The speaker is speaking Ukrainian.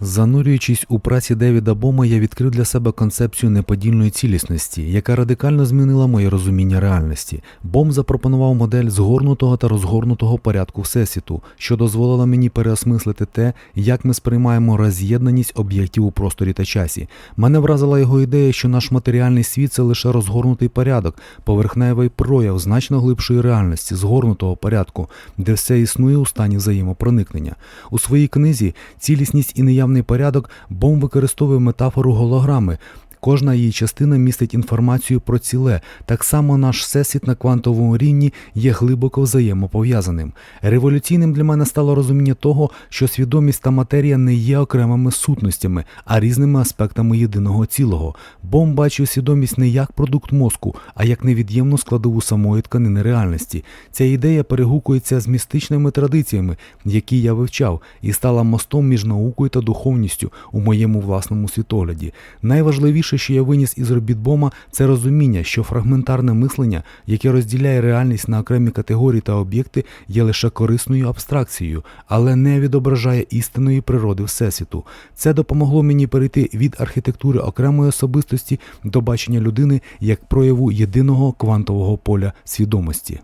Занурюючись у праці Девіда Бома, я відкрив для себе концепцію неподільної цілісності, яка радикально змінила моє розуміння реальності. Бом запропонував модель згорнутого та розгорнутого порядку всесвіту, що дозволила мені переосмислити те, як ми сприймаємо роз'єднаність об'єктів у просторі та часі. Мене вразила його ідея, що наш матеріальний світ це лише розгорнутий порядок, поверхневий прояв значно глибшої реальності, згорнутого порядку, де все існує у стані взаємопроникнення. У своїй книзі Цілісність і неявний порядок Бом використовує метафору голограми. Кожна її частина містить інформацію про ціле. Так само наш всесвіт на квантовому рівні є глибоко взаємопов'язаним. Революційним для мене стало розуміння того, що свідомість та матерія не є окремими сутностями, а різними аспектами єдиного цілого. Бом бачив свідомість не як продукт мозку, а як невід'ємну складову самої тканини реальності. Ця ідея перегукується з містичними традиціями, які я вивчав, і стала мостом між наукою та духовністю у моєму власному світогляді. Найважливіше, що я виніс із робіт Бома, це розуміння, що фрагментарне мислення, яке розділяє реальність на окремі категорії та об'єкти, є лише корисною абстракцією, але не відображає істинної природи Всесвіту. Це допомогло мені перейти від архітектури окремої особистості до бачення людини як прояву єдиного квантового поля свідомості.